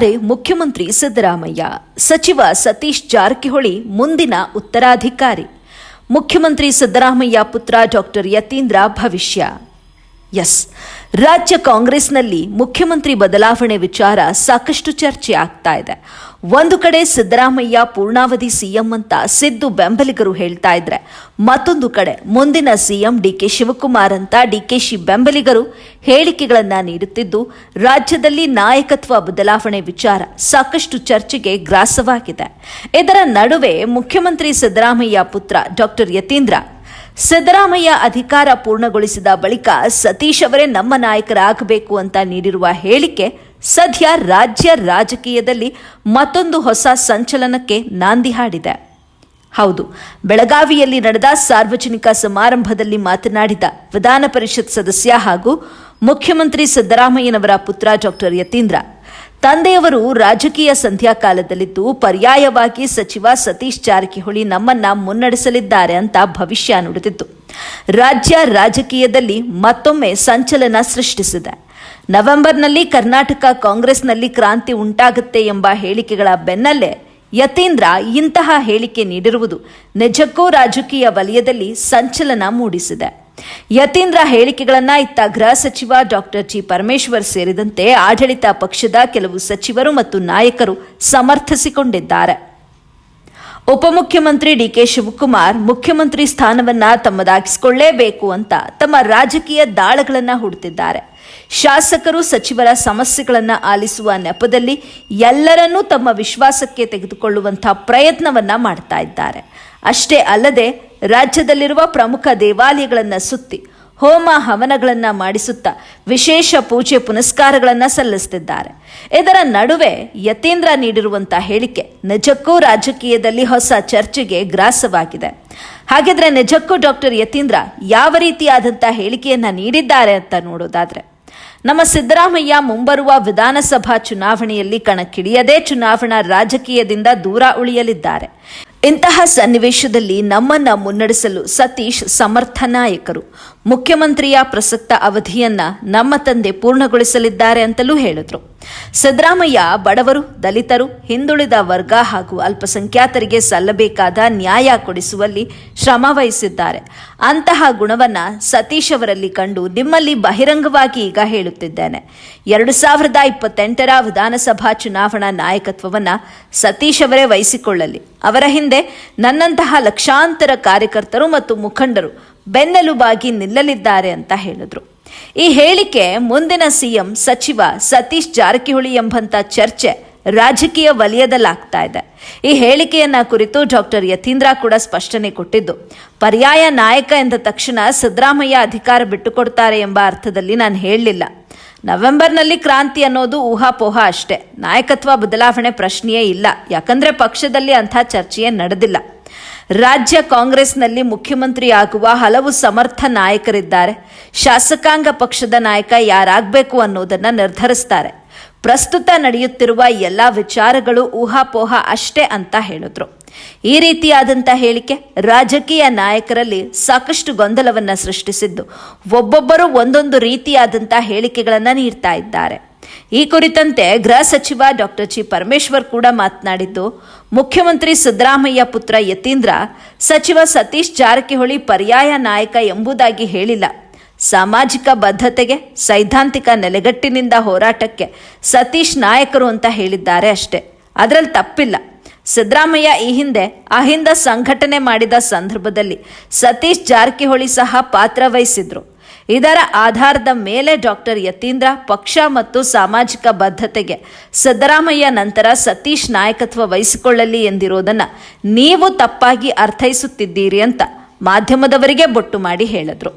ಮುಖ್ಯಮಂತ್ರಿ ಸಿದ್ದರಾಮಯ್ಯ ಸಚಿವ ಸತೀಶ್ ಜಾರಕಿಹೊಳಿ ಮುಂದಿನ ಉತ್ತರಾಧಿಕಾರಿ. ಮುಖ್ಯಮಂತ್ರಿ ಸಿದ್ದರಾಮಯ್ಯ ಪುತ್ರ ಡಾಕ್ಟರ್ ಯತೀಂದ್ರ ಭವಿಷ್ಯ. ಎಸ್. ರಾಜ್ಯ ಕಾಂಗ್ರೆಸ್ನಲ್ಲಿ ಮುಖ್ಯಮಂತ್ರಿ ಬದಲಾವಣೆ ವಿಚಾರ ಸಾಕಷ್ಟು ಚರ್ಚೆ ಆಗ್ತಾ ಇದೆ. ಒಂದು ಕಡೆ ಸಿದ್ದರಾಮಯ್ಯ ಪೂರ್ಣಾವಧಿ ಸಿಎಂ ಅಂತ ಸಿದ್ದು ಬೆಂಬಲಿಗರು ಹೇಳ್ತಾ ಇದ್ರೆ, ಮತ್ತೊಂದು ಕಡೆ ಮುಂದಿನ ಸಿಎಂ ಡಿಕೆ ಶಿವಕುಮಾರ್ ಅಂತ ಡಿಕೆಶಿ ಬೆಂಬಲಿಗರು ಹೇಳಿಕೆಗಳನ್ನ ನೀಡುತ್ತಿದ್ದು, ರಾಜ್ಯದಲ್ಲಿ ನಾಯಕತ್ವ ಬದಲಾವಣೆ ವಿಚಾರ ಸಾಕಷ್ಟು ಚರ್ಚೆಗೆ ಗ್ರಾಸವಾಗಿದೆ. ಇದರ ನಡುವೆ ಮುಖ್ಯಮಂತ್ರಿ ಸಿದ್ದರಾಮಯ್ಯ ಪುತ್ರ ಡಾಕ್ಟರ್ ಯತೀಂದ್ರ ಸಿದ್ದರಾಮಯ್ಯ ಅಧಿಕಾರ ಪೂರ್ಣಗೊಳಿಸಿದ ಬಳಿಕ ಸತೀಶ್ ಅವರೇ ನಮ್ಮ ನಾಯಕರಾಗಬೇಕು ಅಂತ ನೀಡಿರುವ ಹೇಳಿಕೆ ಸದ್ಯ ರಾಜ್ಯ ರಾಜಕೀಯದಲ್ಲಿ ಮತ್ತೊಂದು ಹೊಸ ಸಂಚಲನಕ್ಕೆ ನಾಂದಿ ಹಾಡಿದೆ. ಹೌದು, ಬೆಳಗಾವಿಯಲ್ಲಿ ನಡೆದ ಸಾರ್ವಜನಿಕ ಸಮಾರಂಭದಲ್ಲಿ ಮಾತನಾಡಿದ ವಿಧಾನ ಪರಿಷತ್ ಸದಸ್ಯ ಹಾಗೂ ಮುಖ್ಯಮಂತ್ರಿ ಸಿದ್ದರಾಮಯ್ಯನವರ ಪುತ್ರ ಡಾಕ್ಟರ್ ಯತೀಂದ್ರ. ತಂದೆಯವರು ರಾಜಕೀಯ ಸಂಧ್ಯಾಕಾಲದಲ್ಲಿದ್ದು ಪರ್ಯಾಯವಾಗಿ ಸಚಿವ ಸತೀಶ್ ಜಾರಕಿಹೊಳಿ ನಮ್ಮನ್ನ ಮುನ್ನಡೆಸಲಿದ್ದಾರೆ ಅಂತ ಭವಿಷ್ಯ ನುಡಿದಿತ್ತು. ರಾಜ್ಯ ರಾಜಕೀಯದಲ್ಲಿ ಮತ್ತೊಮ್ಮೆ ಸಂಚಲನ ಸೃಷ್ಟಿಸಿದೆ. ನವೆಂಬರ್ನಲ್ಲಿ ಕರ್ನಾಟಕ ಕಾಂಗ್ರೆಸ್ನಲ್ಲಿ ಕ್ರಾಂತಿ ಉಂಟಾಗುತ್ತೆ ಎಂಬ ಹೇಳಿಕೆಗಳ ಬೆನ್ನಲ್ಲೇ ಯತೀಂದ್ರ ಇಂತಹ ಹೇಳಿಕೆ ನೀಡಿರುವುದು ನಿಜಕ್ಕೂ ರಾಜಕೀಯ ವಲಯದಲ್ಲಿ ಸಂಚಲನ ಮೂಡಿಸಿದೆ. ಯತೀಂದ್ರ ಹೇಳಿಕೆಗಳನ್ನ ಇತ್ತ ಗೃಹ ಸಚಿವ ಡಾಕ್ಟರ್ ಜಿ ಪರಮೇಶ್ವರ್ ಸೇರಿದಂತೆ ಆಡಳಿತ ಪಕ್ಷದ ಕೆಲವು ಸಚಿವರು ಮತ್ತು ನಾಯಕರು ಸಮರ್ಥಿಸಿಕೊಂಡಿದ್ದಾರೆ. ಉಪಮುಖ್ಯಮಂತ್ರಿ ಡಿಕೆ ಶಿವಕುಮಾರ್, ಮುಖ್ಯಮಂತ್ರಿ ಸ್ಥಾನವನ್ನ ತಮ್ಮದಾಗಿಸಿಕೊಳ್ಳೇಬೇಕು ಅಂತ ತಮ್ಮ ರಾಜಕೀಯ ದಾಳಗಳನ್ನು ಹುಡುತಿದ್ದಾರೆ. ಶಾಸಕರು ಸಚಿವರ ಸಮಸ್ಯೆಗಳನ್ನು ಆಲಿಸುವ ನೆಪದಲ್ಲಿ ಎಲ್ಲರನ್ನೂ ತಮ್ಮ ವಿಶ್ವಾಸಕ್ಕೆ ತೆಗೆದುಕೊಳ್ಳುವಂತಹ ಪ್ರಯತ್ನವನ್ನ ಮಾಡ್ತಾ ಇದ್ದಾರೆ. ಅಷ್ಟೇ ಅಲ್ಲದೆ ರಾಜ್ಯದಲ್ಲಿರುವ ಪ್ರಮುಖ ದೇವಾಲಯಗಳನ್ನು ಸುತ್ತಿ, ಹೋಮ ಹವನಗಳನ್ನ ಮಾಡಿಸುತ್ತಾ ವಿಶೇಷ ಪೂಜೆ ಪುನಸ್ಕಾರಗಳನ್ನ ಸಲ್ಲಿಸುತ್ತಿದ್ದಾರೆ ಇದರ ನಡುವೆ ಯತೀಂದ್ರ ನೀಡಿರುವಂಥ ಹೇಳಿಕೆ ನಿಜಕ್ಕೂ ರಾಜಕೀಯದಲ್ಲಿ ಹೊಸ ಚರ್ಚೆಗೆ ಗ್ರಾಸವಾಗಿದೆ. ಹಾಗಿದ್ರೆ ನಿಜಕ್ಕೂ ಡಾಕ್ಟರ್ ಯತೀಂದ್ರ ಯಾವ ರೀತಿಯಾದಂಥ ಹೇಳಿಕೆಯನ್ನು ನೀಡಿದ್ದಾರೆ ಅಂತ ನೋಡೋದಾದ್ರೆ, ನಮ್ಮ ಸಿದ್ದರಾಮಯ್ಯ ಮುಂಬರುವ ವಿಧಾನಸಭಾ ಚುನಾವಣೆಯಲ್ಲಿ ಕಣಕ್ಕಿಳಿಯದೇ ಚುನಾವಣಾ ರಾಜಕೀಯದಿಂದ ದೂರ ಉಳಿಯಲಿದ್ದಾರೆ. ಇಂತಹ ಸನ್ನಿವೇಶದಲ್ಲಿ ನಮ್ಮನ್ನ ಮುನ್ನಡೆಸಲು ಸತೀಶ್ ಸಮರ್ಥ ನಾಯಕರು. ಮುಖ್ಯಮಂತ್ರಿಯ ಪ್ರಸಕ್ತ ಅವಧಿಯನ್ನ ನಮ್ಮ ತಂದೆ ಪೂರ್ಣಗೊಳಿಸಲಿದ್ದಾರೆ ಅಂತಲೂ ಹೇಳಿದ್ರು. ಸಿದ್ದರಾಮಯ್ಯ ಬಡವರು, ದಲಿತರು, ಹಿಂದುಳಿದ ವರ್ಗ ಹಾಗೂ ಅಲ್ಪಸಂಖ್ಯಾತರಿಗೆ ಸಲ್ಲಬೇಕಾದ ನ್ಯಾಯ ಕೊಡಿಸುವಲ್ಲಿ ಶ್ರಮ ವಹಿಸಿದ್ದಾರೆ ಅಂತಹ ಗುಣವನ್ನ ಸತೀಶ್ ಅವರಲ್ಲಿ ಕಂಡು ನಿಮ್ಮಲ್ಲಿ ಬಹಿರಂಗವಾಗಿ ಈಗ ಹೇಳುತ್ತಿದ್ದೇನೆ. ಎರಡು ಸಾವಿರದ ಇಪ್ಪತ್ತೆಂಟರ ವಿಧಾನಸಭಾ ಚುನಾವಣಾ ನಾಯಕತ್ವವನ್ನ ಸತೀಶ್ ಅವರೇ ವಹಿಸಿಕೊಳ್ಳಲಿ. ಅವರ ಹಿಂದೆ ನನ್ನಂತಹ ಲಕ್ಷಾಂತರ ಕಾರ್ಯಕರ್ತರು ಮತ್ತು ಮುಖಂಡರು ಬೆನ್ನೆಲುಬಾಗಿ ನಿಲ್ಲಲಿದ್ದಾರೆ ಅಂತ ಹೇಳಿದ್ರು. ಈ ಹೇಳಿಕೆ ಮುಂದಿನ ಸಿಎಂ ಸಚಿವ ಸತೀಶ್ ಜಾರಕಿಹೊಳಿ ಎಂಬಂತ ಚರ್ಚೆ ರಾಜಕೀಯ ವಲಯದಲ್ಲಾಗ್ತಾ ಇದೆ. ಈ ಹೇಳಿಕೆಯನ್ನ ಕುರಿತು ಡಾಕ್ಟರ್ ಯತೀಂದ್ರ ಕೂಡ ಸ್ಪಷ್ಟನೆ ಕೊಟ್ಟಿದ್ದು, ಪರ್ಯಾಯ ನಾಯಕ ಎಂದ ತಕ್ಷಣ ಸಿದ್ದರಾಮಯ್ಯ ಅಧಿಕಾರ ಬಿಟ್ಟುಕೊಡ್ತಾರೆ ಎಂಬ ಅರ್ಥದಲ್ಲಿ ನಾನು ಹೇಳಲಿಲ್ಲ. ನವೆಂಬರ್ನಲ್ಲಿ ಕ್ರಾಂತಿ ಅನ್ನೋದು ಊಹಾಪೋಹ ಅಷ್ಟೇ. ನಾಯಕತ್ವ ಬದಲಾವಣೆ ಪ್ರಶ್ನೆಯೇ ಇಲ್ಲ. ಯಾಕಂದ್ರೆ ಪಕ್ಷದಲ್ಲಿ ಅಂಥ ಚರ್ಚೆಯೇ ನಡೆದಿಲ್ಲ. ರಾಜ್ಯ ಕಾಂಗ್ರೆಸ್ನಲ್ಲಿ ಮುಖ್ಯಮಂತ್ರಿ ಆಗುವ ಹಲವು ಸಮರ್ಥ ನಾಯಕರಿದ್ದಾರೆ. ಶಾಸಕಾಂಗ ಪಕ್ಷದ ನಾಯಕ ಯಾರಾಗಬೇಕು ಅನ್ನೋದನ್ನು ನಿರ್ಧರಿಸ್ತಾರೆ. ಪ್ರಸ್ತುತ ನಡೆಯುತ್ತಿರುವ ಎಲ್ಲ ವಿಚಾರಗಳು ಊಹಾಪೋಹ ಅಷ್ಟೇ ಅಂತ ಹೇಳಿದ್ರು. ಈ ರೀತಿಯಾದಂಥ ಹೇಳಿಕೆ ರಾಜಕೀಯ ನಾಯಕರಲ್ಲಿ ಸಾಕಷ್ಟು ಗೊಂದಲವನ್ನ ಸೃಷ್ಟಿಸಿದ್ದು. ಒಬ್ಬೊಬ್ಬರು ಒಂದೊಂದು ರೀತಿಯಾದಂಥ ಹೇಳಿಕೆಗಳನ್ನು ನೀಡ್ತಾ ಇದ್ದಾರೆ. ಈ ಕುರಿತಂತೆ ಗೃಹ ಸಚಿವ ಡಾಕ್ಟರ್ ಜಿ ಪರಮೇಶ್ವರ್ ಕೂಡ ಮಾತನಾಡಿದ್ದು, ಮುಖ್ಯಮಂತ್ರಿ ಸಿದ್ದರಾಮಯ್ಯ ಪುತ್ರ ಯತೀಂದ್ರ, ಸಚಿವ ಸತೀಶ್ ಜಾರಕಿಹೊಳಿ ಪರ್ಯಾಯ ನಾಯಕ ಎಂಬುದಾಗಿ ಹೇಳಿಲ್ಲ. ಸಾಮಾಜಿಕ ಬದ್ಧತೆಗೆ, ಸೈದ್ಧಾಂತಿಕ ನೆಲೆಗಟ್ಟಿನಿಂದ ಹೋರಾಟಕ್ಕೆ ಸತೀಶ್ ನಾಯಕರು ಅಂತ ಹೇಳಿದ್ದಾರೆ ಅಷ್ಟೇ. ಅದರಲ್ಲಿ ತಪ್ಪಿಲ್ಲ. ಸಿದ್ದರಾಮಯ್ಯ ಈ ಹಿಂದೆ ಅಹಿಂದ ಸಂಘಟನೆ ಮಾಡಿದ ಸಂದರ್ಭದಲ್ಲಿ ಸತೀಶ್ ಜಾರಕಿಹೊಳಿ ಸಹ ಪಾತ್ರ ವಹಿಸಿದ್ರು. ಇದರ ಆಧಾರದ ಮೇಲೆ ಡಾಕ್ಟರ್ ಯತೀಂದ್ರ ಪಕ್ಷ ಮತ್ತು ಸಾಮಾಜಿಕ ಬದ್ಧತೆಗೆ ಸಿದ್ದರಾಮಯ್ಯ ನಂತರ ಸತೀಶ್ ನಾಯಕತ್ವ ವಹಿಸಿಕೊಳ್ಳಲಿ ಎಂದಿರೋದನ್ನ ನೀವು ತಪ್ಪಾಗಿ ಅರ್ಥೈಸುತ್ತಿದ್ದೀರಿ ಅಂತ ಮಾಧ್ಯಮದವರಿಗೆ ಬೊಟ್ಟು ಮಾಡಿ ಹೇಳಿದ್ರು.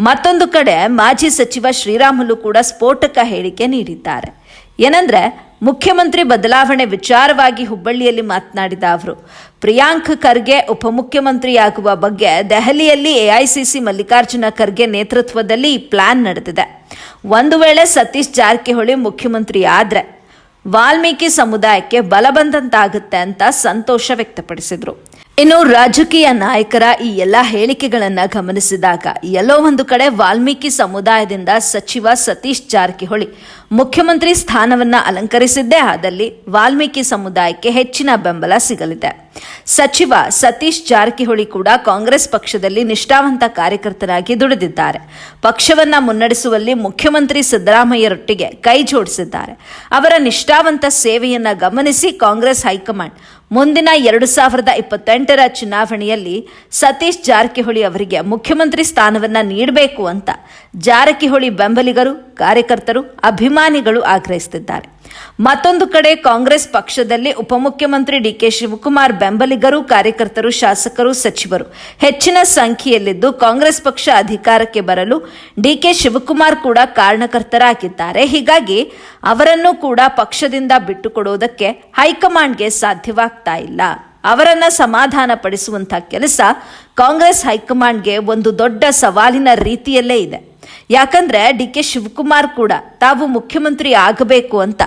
ಮತ್ತೊಂದು ಕಡೆ ಮಾಜಿ ಸಚಿವ ಶ್ರೀರಾಮುಲು ಕೂಡ ಸ್ಫೋಟಕ ಹೇಳಿಕೆ ನೀಡಿದ್ದಾರೆ. ಏನಂದ್ರೆ, ಮುಖ್ಯಮಂತ್ರಿ ಬದಲಾವಣೆ ವಿಚಾರವಾಗಿ ಹುಬ್ಬಳ್ಳಿಯಲ್ಲಿ ಮಾತನಾಡಿದ ಅವರು, ಪ್ರಿಯಾಂಕ್ ಖರ್ಗೆ ಉಪಮುಖ್ಯಮಂತ್ರಿಯಾಗುವ ಬಗ್ಗೆ ದೆಹಲಿಯಲ್ಲಿ ಎಐಸಿಸಿ ಮಲ್ಲಿಕಾರ್ಜುನ ಖರ್ಗೆ ನೇತೃತ್ವದಲ್ಲಿ ಈ ಪ್ಲಾನ್ ನಡೆದಿದೆ. ಒಂದು ವೇಳೆ ಸತೀಶ್ ಜಾರಕಿಹೊಳಿ ಮುಖ್ಯಮಂತ್ರಿ ಆದರೆ ವಾಲ್ಮೀಕಿ ಸಮುದಾಯಕ್ಕೆ ಬಲ ಬಂದಂತಾಗುತ್ತೆ ಅಂತ ಸಂತೋಷ ವ್ಯಕ್ತಪಡಿಸಿದ್ರು. ಇನ್ನು ರಾಜಕೀಯ ನಾಯಕರ ಈ ಎಲ್ಲ ಹೇಳಿಕೆಗಳನ್ನು ಗಮನಿಸಿದಾಗ ಎಲ್ಲೋ ಒಂದು ಕಡೆ ವಾಲ್ಮೀಕಿ ಸಮುದಾಯದಿಂದ ಸಚಿವ ಸತೀಶ್ ಜಾರಕಿಹೊಳಿ ಮುಖ್ಯಮಂತ್ರಿ ಸ್ಥಾನವನ್ನ ಅಲಂಕರಿಸಿದ್ದೇ ಆದಲ್ಲಿ ವಾಲ್ಮೀಕಿ ಸಮುದಾಯಕ್ಕೆ ಹೆಚ್ಚಿನ ಬೆಂಬಲ ಸಿಗಲಿದೆ. ಸಚಿವ ಸತೀಶ್ ಜಾರಕಿಹೊಳಿ ಕೂಡ ಕಾಂಗ್ರೆಸ್ ಪಕ್ಷದಲ್ಲಿ ನಿಷ್ಠಾವಂತ ಕಾರ್ಯಕರ್ತರಾಗಿ ದುಡಿದಿದ್ದಾರೆ. ಪಕ್ಷವನ್ನ ಮುನ್ನಡೆಸುವಲ್ಲಿ ಮುಖ್ಯಮಂತ್ರಿ ಸಿದ್ದರಾಮಯ್ಯರೊಟ್ಟಿಗೆ ಕೈ ಜೋಡಿಸಿದ್ದಾರೆ. ಅವರ ನಿಷ್ಠಾವಂತ ಸೇವೆಯನ್ನ ಗಮನಿಸಿ ಕಾಂಗ್ರೆಸ್ ಹೈಕಮಾಂಡ್ ಮುಂದಿನ ಎರಡು ಸಾವಿರದ ಇಪ್ಪತ್ತೆಂಟರ ಚುನಾವಣೆಯಲ್ಲಿ ಸತೀಶ್ ಜಾರಕಿಹೊಳಿ ಅವರಿಗೆ ಮುಖ್ಯಮಂತ್ರಿ ಸ್ಥಾನವನ್ನ ನೀಡಬೇಕು ಅಂತ ಜಾರಕಿಹೊಳಿ ಬೆಂಬಲಿಗರು, ಕಾರ್ಯಕರ್ತರು, ಅಭಿಮಾನಿಗಳು ಆಗ್ರಹಿಸುತ್ತಿದ್ದಾರೆ. ಮತ್ತೊಂದು ಕಡೆ ಕಾಂಗ್ರೆಸ್ ಪಕ್ಷದಲ್ಲಿ ಉಪಮುಖ್ಯಮಂತ್ರಿ ಡಿಕೆ ಶಿವಕುಮಾರ್ ಬೆಂಬಲಿಗರು, ಕಾರ್ಯಕರ್ತರು, ಶಾಸಕರು, ಸಚಿವರು. ಹೆಚ್ಚಿನ ಸಂಖ್ಯೆಯಲ್ಲಿದ್ದು ಕಾಂಗ್ರೆಸ್ ಪಕ್ಷ ಅಧಿಕಾರಕ್ಕೆ ಬರಲು ಡಿಕೆ ಶಿವಕುಮಾರ್ ಕೂಡ ಕಾರಣಕರ್ತರಾಗಿದ್ದಾರೆ. ಹೀಗಾಗಿ ಅವರನ್ನು ಕೂಡ ಪಕ್ಷದಿಂದ ಬಿಟ್ಟುಕೊಡುವುದಕ್ಕೆ ಹೈಕಮಾಂಡ್ಗೆ ಸಾಧ್ಯವಾಗ್ತಾ ಇಲ್ಲ. ಅವರನ್ನ ಸಮಾಧಾನ ಪಡಿಸುವಂತಹ ಕೆಲಸ ಕಾಂಗ್ರೆಸ್ ಹೈಕಮಾಂಡ್ಗೆ ಒಂದು ದೊಡ್ಡ ಸವಾಲಿನ ರೀತಿಯಲ್ಲೇ ಇದೆ. ಯಾಕಂದ್ರೆ ಡಿ ಕೆ ಶಿವಕುಮಾರ್ ಕೂಡ ತಾವು ಮುಖ್ಯಮಂತ್ರಿ ಆಗಬೇಕು ಅಂತ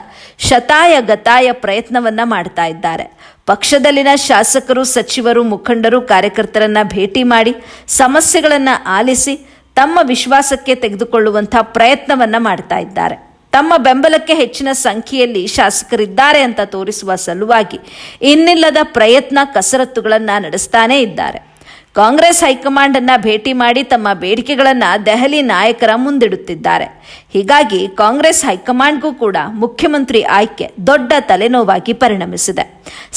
ಶತಾಯ ಗತಾಯ ಪ್ರಯತ್ನವನ್ನ ಮಾಡ್ತಾ ಇದ್ದಾರೆ. ಪಕ್ಷದಲ್ಲಿನ ಶಾಸಕರು, ಸಚಿವರು, ಮುಖಂಡರು, ಕಾರ್ಯಕರ್ತರನ್ನ ಭೇಟಿ ಮಾಡಿ ಸಮಸ್ಯೆಗಳನ್ನ ಆಲಿಸಿ ತಮ್ಮ ವಿಶ್ವಾಸಕ್ಕೆ ತೆಗೆದುಕೊಳ್ಳುವಂಥ ಪ್ರಯತ್ನವನ್ನ ಮಾಡ್ತಾ ಇದ್ದಾರೆ. ತಮ್ಮ ಬೆಂಬಲಕ್ಕೆ ಹೆಚ್ಚಿನ ಸಂಖ್ಯೆಯಲ್ಲಿ ಶಾಸಕರಿದ್ದಾರೆ ಅಂತ ತೋರಿಸುವ ಸಲುವಾಗಿ ಇನ್ನಿಲ್ಲದ ಪ್ರಯತ್ನ, ಕಸರತ್ತುಗಳನ್ನ ನಡೆಸ್ತಾನೇ ಇದ್ದಾರೆ. ಕಾಂಗ್ರೆಸ್ ಹೈಕಮಾಂಡ್ ಅನ್ನ ಭೇಟಿ ಮಾಡಿ ತಮ್ಮ ಬೇಡಿಕೆಗಳನ್ನು ದೆಹಲಿ ನಾಯಕರ ಮುಂದಿಡುತ್ತಿದ್ದಾರೆ. ಹೀಗಾಗಿ ಕಾಂಗ್ರೆಸ್ ಹೈಕಮಾಂಡ್ಗೂ ಕೂಡ ಮುಖ್ಯಮಂತ್ರಿ ಆಯ್ಕೆ ದೊಡ್ಡ ತಲೆನೋವಾಗಿ ಪರಿಣಮಿಸಿದೆ.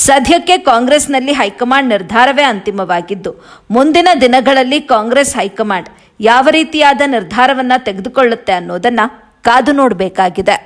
ಸದ್ಯಕ್ಕೆ ಕಾಂಗ್ರೆಸ್ನಲ್ಲಿ ಹೈಕಮಾಂಡ್ ನಿರ್ಧಾರವೇ ಅಂತಿಮವಾಗಿದ್ದು, ಮುಂದಿನ ದಿನಗಳಲ್ಲಿ ಕಾಂಗ್ರೆಸ್ ಹೈಕಮಾಂಡ್ ಯಾವ ರೀತಿಯಾದ ನಿರ್ಧಾರವನ್ನ ತೆಗೆದುಕೊಳ್ಳುತ್ತೆ ಅನ್ನೋದನ್ನ ಕಾದು ನೋಡಬೇಕಾಗಿದೆ.